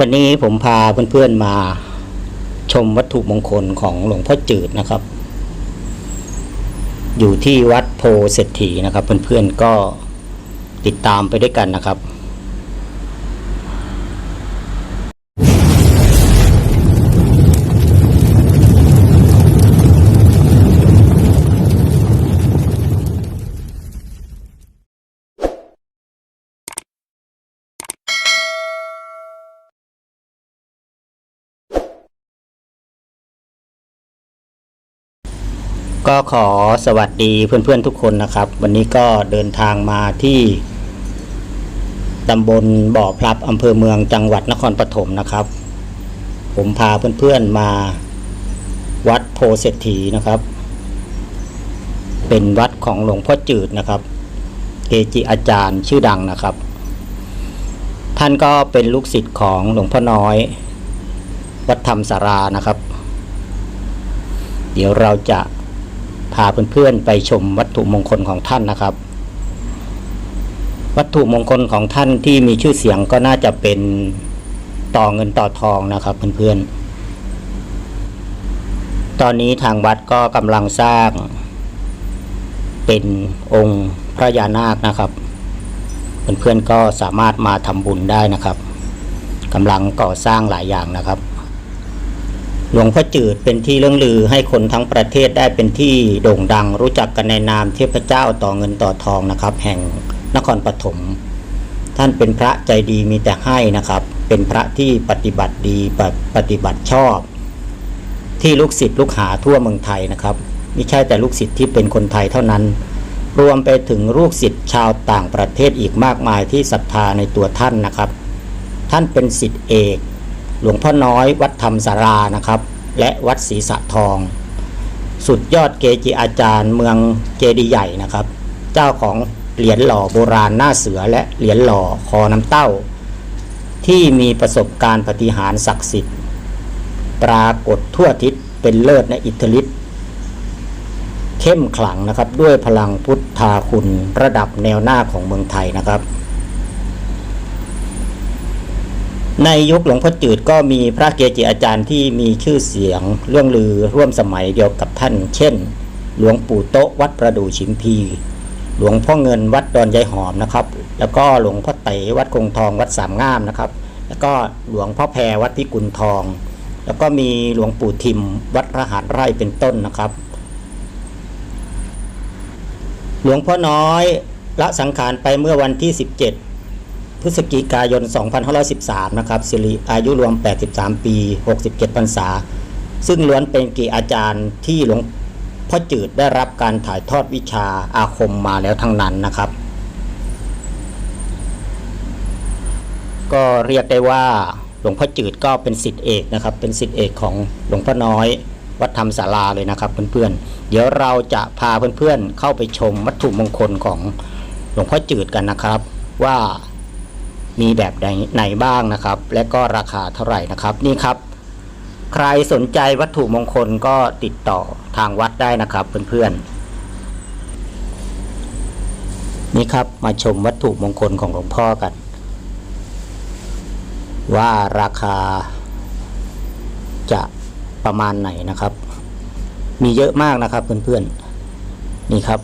วันนี้ผมพาเพื่อนๆมาชมวัตถุมงคลของหลวงพ่อจืดนะครับ อยู่ที่วัดโพเศรษฐีนะครับ เพื่อนๆก็ติดตามไปด้วยกันนะครับ ก็ขอสวัสดีเพื่อนๆทุกคนนะครับ วันนี้ก็เดินทางมาที่ตำบลบ่อพลับอำเภอเมืองจังหวัดนครปฐมนะครับ ผมพาเพื่อนๆมาวัดโพเศรษฐีนะครับ เป็นวัดของหลวงพ่อจืดนะครับ เกจิอาจารย์ชื่อดังนะครับ ท่านก็เป็นลูกศิษย์ของหลวงพ่อน้อย วัดธรรมสารานะครับ เดี๋ยวเราจะ พาเพื่อนๆไปชมวัตถุมงคลของท่านนะครับ วัตถุมงคลของท่านที่มีชื่อเสียงก็น่าจะเป็นต่อเงินต่อทองนะครับเพื่อนๆ ตอนนี้ทางวัดก็กำลังสร้าง เป็นองค์พระยานาคนะครับ เพื่อนๆก็สามารถมาทำบุญได้นะครับกำลังก่อสร้างหลายอย่างนะครับ หลวงพ่อจืดเป็นที่เรื่องลือให้คนทั้งประเทศได้เป็นที่โด่งดัง รู้จักกันในนามเทพเจ้าต่อเงินต่อทองนะครับ แห่งนครปฐมท่านเป็นพระใจดีมีแต่ให้นะครับ เป็นพระที่ปฏิบัติดีปฏิปฏิบัติชอบ ที่ลูกศิษย์ลูกหาทั่วเมืองไทยนะครับไม่ใช่แต่ลูกศิษย์ที่เป็นคนไทยเท่านั้น รวมไปถึงลูกศิษย์ชาวต่างประเทศอีกมากมายที่ศรัทธาในตัวท่านนะครับ ท่านเป็นศิษย์เอก หลวงพ่อน้อยวัดธรรมสารานะครับ และวัดศรีสะทอง สุดยอดเกจิอาจารย์เมืองเจดีใหญ่นะครับ เจ้าของเหรียญหล่อโบราณหน้าเสือและเหรียญหล่อคอน้ำเต้า ที่มีประสบการณ์ปฏิหารศักดิ์สิทธิ์ ปรากฏทั่วทิศเป็นเลิศในอิทธิฤทธิ์เข้มขลังนะครับด้วยพลังพุทธาคุณระดับแนวหน้าของเมืองไทยนะครับ ในยุคหลวงพ่อจืดก็มีพระเกจิอาจารย์ที่มีชื่อเสียงเรื่องลือร่วมสมัยเดียวกับท่าน เช่น หลวงปู่โต๊ะวัดประดู่ชิมพี หลวงพ่อเงินวัดดอนยายหอมนะครับ แล้วก็หลวงพ่อเต๋วัดคงทองวัดสามงามนะครับ แล้วก็หลวงพ่อแพรวัดพิกุลทอง แล้วก็มีหลวงปู่ทิมวัดพระหารไร่เป็นต้นนะครับ หลวงพ่อน้อยละสังขารไปเมื่อวันที่ 17 ฤศจิกายน 2513 นะครับสิริอายุรวม 83 ปี 67พรรษา ซึ่งล้วนเป็นกีอาจารย์ที่หลวงพ่อจืดได้รับการถ่ายทอดวิชาอาคมมาแล้วทั้งนั้นนะครับ ก็เรียกได้ว่าหลวงพ่อจืดก็เป็นสิทธิเอกนะครับ เป็นสิทธิเอกของหลวงพ่อน้อยวัดธรรมศาลาเลยนะครับเพื่อนๆ เดี๋ยวเราจะพาเพื่อนๆเข้าไปชมวัตถุมงคลของหลวงพ่อจืดกันนะครับ ว่า มีแบบไหนไหนบ้างนะครับ และก็ราคาเท่าไหร่นะครับนี่ครับ ใครสนใจวัตถุมงคลก็ติดต่อทางวัดได้นะครับเพื่อนๆนี่ครับมาชมวัตถุมงคลของหลวงพ่อกัน ว่าราคาจะประมาณไหนนะครับ มีเยอะมากนะครับเพื่อนๆนี่ครับ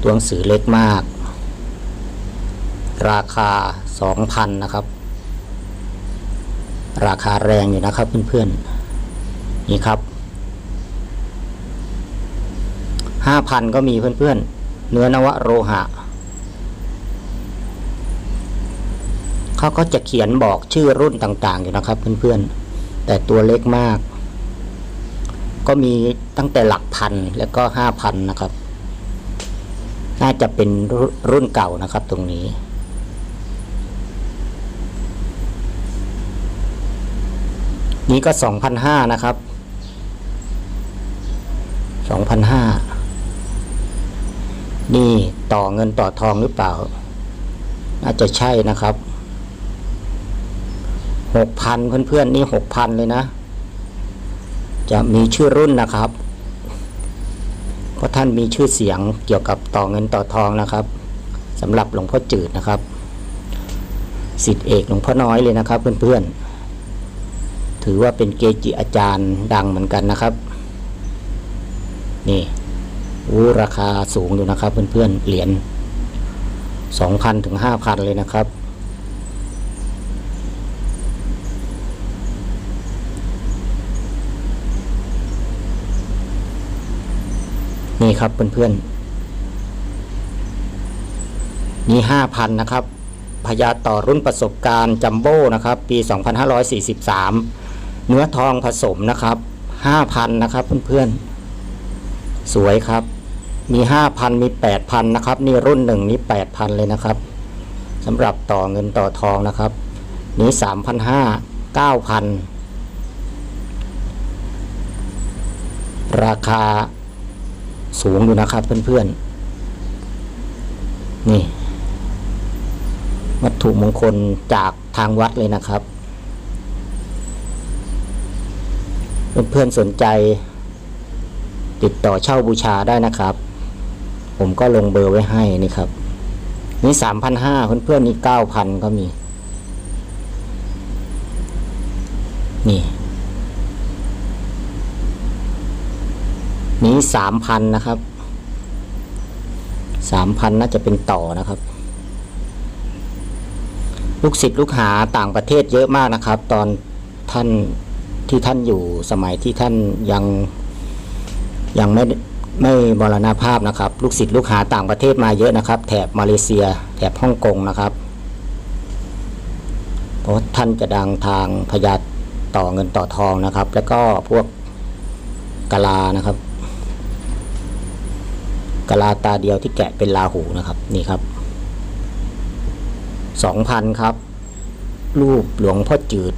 ตัวหนังสือเล็กมาก ราคา 2,000 นะครับ ราคาแรงอยู่นะครับเพื่อนๆ นี่ครับ 5,000 ก็มีเพื่อนๆ เนื้อนวโรหะ เขาก็จะเขียนบอกชื่อรุ่นต่างๆ อยู่นะครับเพื่อนๆ แต่ตัวเล็กมาก ก็มีตั้งแต่หลักพันแล้วก็ห้าพันนะครับน่าจะเป็นรุ่นเก่านะครับตรงนี้ นี่ก็สองพันห้านะครับสองพันห้านี่ต่อเงินต่อทองหรือเปล่า น่าจะใช่นะครับหกพันเพื่อนๆ นี่หกพันเลยนะ จะมีชื่อรุ่นนะครับ เพราะท่านมีชื่อเสียงเกี่ยวกับต่อเงินต่อทองนะครับสำหรับหลวงพ่อจืดนะครับ สิทธิเอกหลวงพ่อน้อยเลยนะครับเพื่อนๆ ถือว่าเป็นเกจิอาจารย์ดังเหมือนกันนะครับ นี่อู้ราคาสูงอยู่นะครับ เพื่อนๆเหรียญสองพันถึงห้าพันเลยนะครับ นี่ครับเพื่อนๆมีห้าพันนะครับพญาต่อรุ่นประสบการณ์จัมโบ้นะครับ ปี 2543 เนื้อทองผสมนะครับห้าพันนะครับเพื่อนๆ สวยครับ มีห้าพันมีแปดพันนะครับ นี่รุ่นหนึ่งนี่แปดพันเลยนะครับสำหรับต่อเงินต่อทองนะครับ นี้สามพันห้าเก้าพันราคาสูงอยู่นะครับเพื่อนๆ นี่ วัตถุมงคลจากทางวัดเลยนะครับ เพื่อนๆสนใจ ติดต่อเช่าบูชาได้นะครับ ผมก็ลงเบอร์ไว้ให้นี่ครับ นี่สามพันห้าเพื่อนๆนี่เก้าพันก็มี นี่ นี้สามพันนะครับสามพันน่าจะเป็นต่อนะครับ ลูกศิษย์ลูกหาต่างประเทศเยอะมากนะครับ ตอนท่าน ที่ท่านอยู่สมัยที่ท่านยังยังไม่ไม่มรณภาพนะครับ ลูกศิษย์ลูกหาต่างประเทศมาเยอะนะครับ แถบมาเลเซีย แถบฮ่องกงนะครับเพราะท่านจะดังทางพยาต่อเงินต่อทองนะครับ แล้วก็พวกกะลานะครับกะลาตาเดียวที่แกะเป็นลาหูนะครับ นี่ครับสองพันครับ รูปหลวงพ่อจืด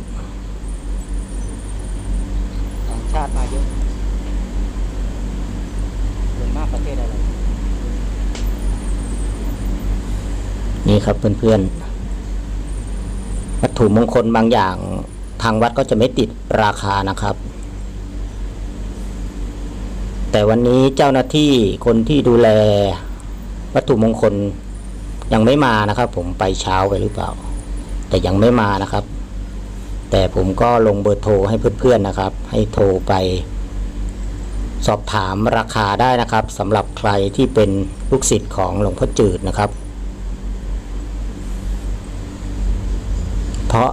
ต่างชาติมา เยอะส่วนมากประเทศอะไร นี่ครับเพื่อนๆ วัตถุมงคลบางอย่างทางวัดก็จะไม่ติดราคานะครับ แต่วันนี้เจ้าหน้าที่คนที่ดูแล วัตถุมงคลยังไม่มานะครับ ผมไปเช้าไปหรือเปล่า แต่ยังไม่มานะครับ แต่ผมก็ลงเบอร์โทรให้เพื่อนๆนะครับ ให้โทรไป สอบถามราคาได้นะครับสำหรับใครที่เป็นลูกศิษย์ของหลวงพ่อจืดนะครับ เพราะ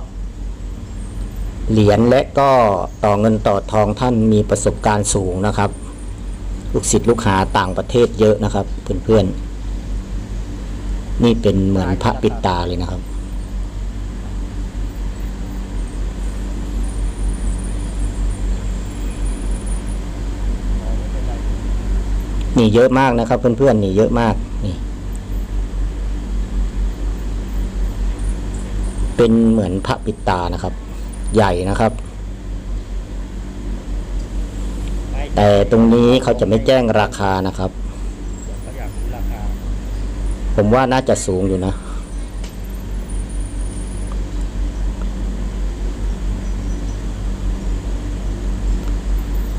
เหรียญและก็ต่อเงินต่อทองท่านมีประสบการณ์สูงนะครับ ลูกศิษย์ลูกหาต่างประเทศเยอะนะครับเพื่อนๆนี่เป็นเหมือนพระปิดตาเลยนะครับ นี่เยอะมากนะครับ เพื่อนๆนี่เยอะมากนี่เป็นเหมือนพระปิดตานะครับ ใหญ่นะครับ แต่ตรงนี้เขาจะไม่แจ้งราคานะครับ ผมว่าน่าจะสูงอยู่นะ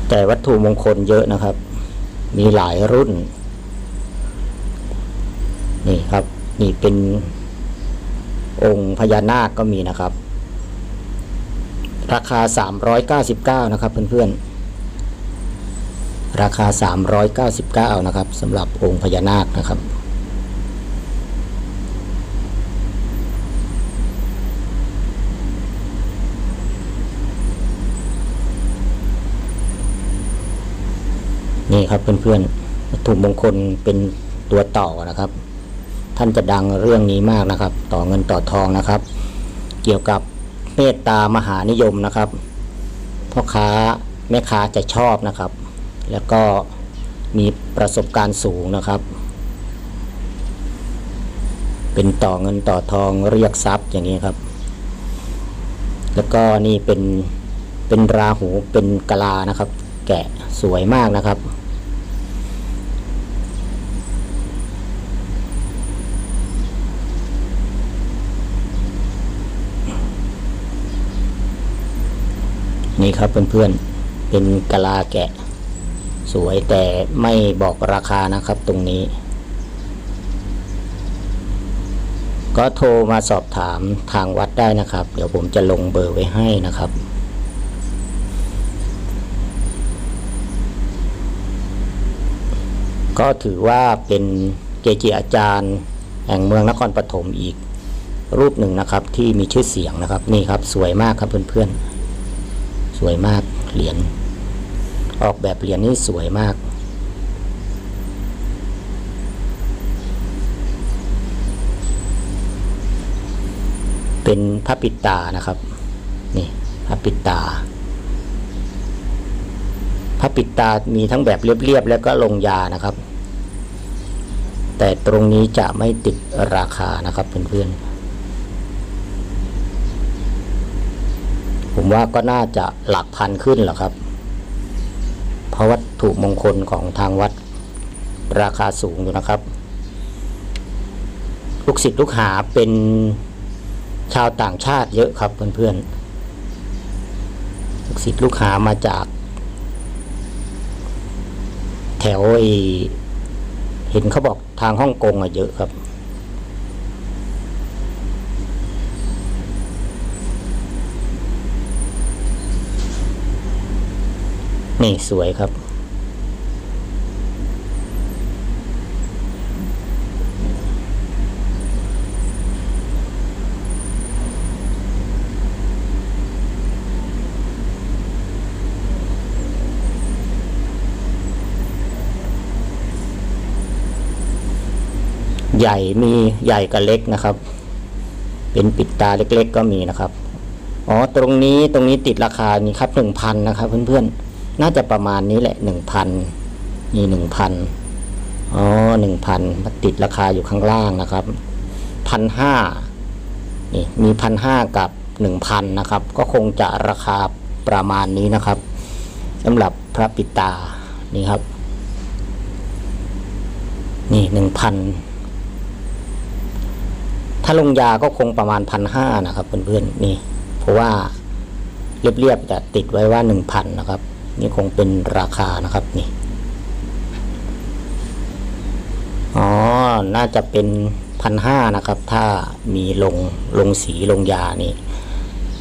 แต่วัตถุมงคลเยอะนะครับ มีหลายรุ่น นี่ครับ นี่เป็นองค์พญานาคก็มีนะครับ ราคา 399 นะครับเพื่อนๆ ราคา 399 นะครับสำหรับองค์พญานาคนะครับ นี่ครับเพื่อนๆวัตถุมงคลเป็นตัวต่อนะครับ ท่านจะดังเรื่องนี้มากนะครับ ต่อเงินต่อทองนะครับ เกี่ยวกับเมตตามหานิยมนะครับพ่อค้าแม่ค้าจะชอบนะครับ แล้วก็มีประสบการณ์สูงนะครับ เป็นต่อเงินต่อทองเรียกทรัพย์อย่างนี้ครับ แล้วก็นี่เป็นเป็นราหูเป็นกลานะครับ แกะสวยมากนะครับ นี่ครับเพื่อนๆ เป็นกะลาแกะ สวยแต่ไม่บอกราคานะครับตรงนี้ ก็โทรมาสอบถามทางวัดได้นะครับ เดี๋ยวผมจะลงเบอร์ไว้ให้นะครับก็ถือว่าเป็นเกจิอาจารย์แห่งเมืองนครปฐมอีกรูปหนึ่งนะครับที่มีชื่อเสียงนะครับนี่ครับสวยมากครับเพื่อนๆ วยมากเหรียญออกแบบเหรียญนี่สวยมากเป็นพระปิดตานะครับ นี่พระปิดตาพระปิดตามีทั้งแบบเรียบๆแล้วก็ลงยานะครับ แต่ตรงนี้จะไม่ติดราคานะครับเพื่อนๆ ผมว่าก็น่าจะหลักพันขึ้นแหละครับ เพราะวัตถุมงคลของทางวัดราคาสูงอยู่นะครับ ลูกศิษย์ลูกหาเป็นชาวต่างชาติเยอะครับเพื่อนๆ ลูกศิษย์ลูกหามาจาก แถวไอเห็นเขาบอกทางฮ่องกงอะเยอะครับ นี่สวยครับ ใหญ่มีใหญ่กับเล็กนะครับ เป็นปิดตาเล็กๆก็มีนะครับ อ๋อ ตรงนี้ตรงนี้ติดราคานี่ครับหนึ่งพันนะครับเพื่อนๆ น่าจะประมาณนี้แหละหนึ่งพันนี่หนึ่งพันอ๋อหนึ่งพันติดราคาอยู่ข้างล่างนะครับพันห้านี่มีพันห้ากับหนึ่งพันนะครับ ก็คงจะราคาประมาณนี้นะครับสำหรับพระปิตานี่ครับ นี่หนึ่งพันถ้าลงยาก็คงประมาณพันห้านะครับเพื่อนๆนี่ เพราะว่าเรียบๆจะติดไว้ว่าหนึ่งพันนะครับ นี่คงเป็นราคานะครับนี่อ๋อ น่าจะเป็นพันห้านะครับ ถ้ามีลงลงสีลงยานี่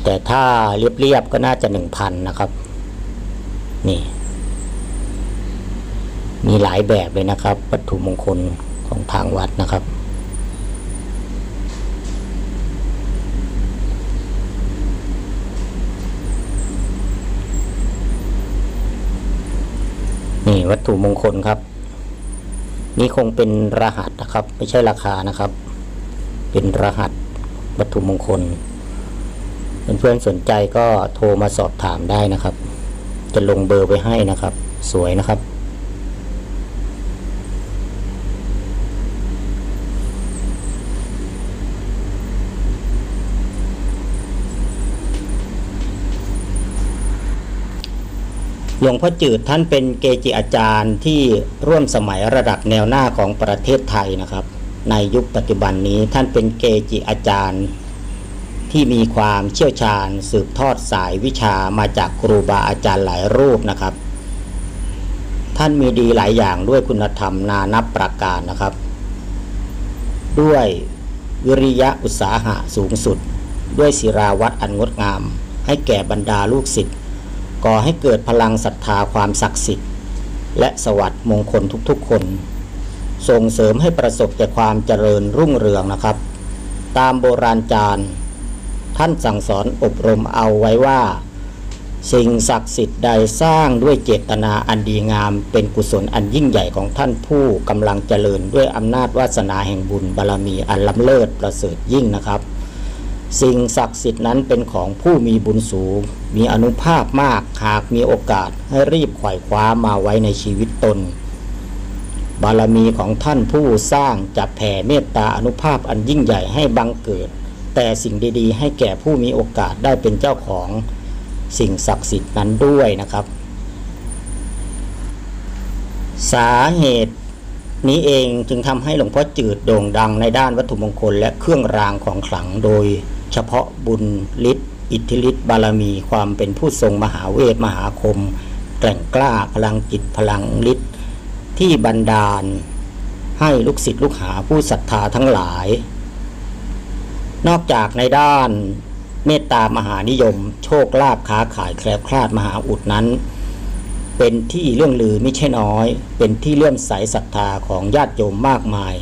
แต่ถ้าเรียบๆก็น่าจะหนึ่งพันนะครับ นี่ มีหลายแบบเลยนะครับ วัตถุมงคลของทางวัดนะครับ นี่วัตถุมงคลครับ นี่คงเป็นรหัสนะครับ ไม่ใช่ราคานะครับ เป็นรหัสวัตถุมงคลเพื่อนๆสนใจก็โทรมาสอบถามได้นะครับ จะลงเบอร์ไว้ให้นะครับ สวยนะครับ หลวงพ่อจืดท่านเป็นเกจิอาจารย์ที่ร่วมสมัยระดับแนวหน้าของประเทศไทยนะครับ ในยุคปัจจุบันนี้ท่านเป็นเกจิอาจารย์ ที่มีความเชี่ยวชาญสืบทอดสายวิชามาจากครูบาอาจารย์หลายรูปนะครับ ท่านมีดีหลายอย่างด้วยคุณธรรมนานับประการนะครับ ด้วยวิริยะอุตสาหะสูงสุด ด้วยศิราวัตรอันงดงาม ให้แก่บรรดาลูกศิษย์ ก่อให้เกิดพลังศรัทธาความศักดิ์สิทธิ์ และสวัสดิ์มงคลทุกๆคน ส่งเสริมให้ประสบแต่ความเจริญรุ่งเรืองนะครับ ตามโบราณจารย์ ท่านสั่งสอนอบรมเอาไว้ว่า สิ่งศักดิ์สิทธิ์ใดสร้างด้วยเจตนาอันดีงาม เป็นกุศลอันยิ่งใหญ่ของท่านผู้กำลังเจริญด้วยอำนาจวาสนาแห่งบุญบารมีอันล้ำเลิศประเสริฐยิ่งนะครับ สิ่งศักดิ์สิทธิ์นั้นเป็นของผู้มีบุญสูง มีอนุภาพมากหากมีโอกาสให้รีบไขว่คว้ามาไว้ในชีวิตตน บารมีของท่านผู้สร้างจะแผ่เมตตาอนุภาพอันยิ่งใหญ่ให้บังเกิด แต่สิ่งดีๆ ให้แก่ผู้มีโอกาสได้เป็นเจ้าของสิ่งศักดิ์สิทธิ์นั้นด้วยนะครับ สาเหตุนี้เองจึงทำให้หลวงพ่อจืดโด่งดังในด้านวัตถุมงคลและเครื่องรางของขลังโดย เฉพาะบุญฤทธิ์อิทธิฤทธิ์บารมีความเป็นผู้ทรงมหาเวทมหาคมแกร่งกล้าพลังจิตพลังฤทธิ์ที่บันดาล ให้ลูกศิษย์ลูกหาผู้ศรัทธาทั้งหลาย นอกจากในด้านเมตตามหานิยม โชคลาภค้าขายแคล้วคลาดมหาอุดนั้น เป็นที่เรื่องลือไม่ใช่น้อย เป็นที่เลื่อมใสศรัทธาของญาติโยมมากมาย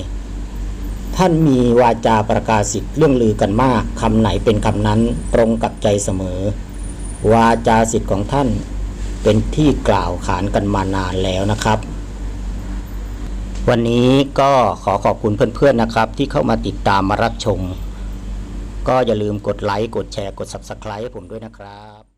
ท่านมีวาจาประกาศสิทธิ์เรื่องลือกันมากคำไหนเป็นคำนั้นตรงกับใจเสมอ วาจาสิทธิ์ของท่านเป็นที่กล่าวขานกันมานานแล้วนะครับ วันนี้ก็ขอขอบคุณเพื่อนๆนะครับ ที่เข้ามาติดตามมารับชม ก็อย่าลืมกดไลค์กดแชร์กด Subscribe ให้ผมด้วยนะครับ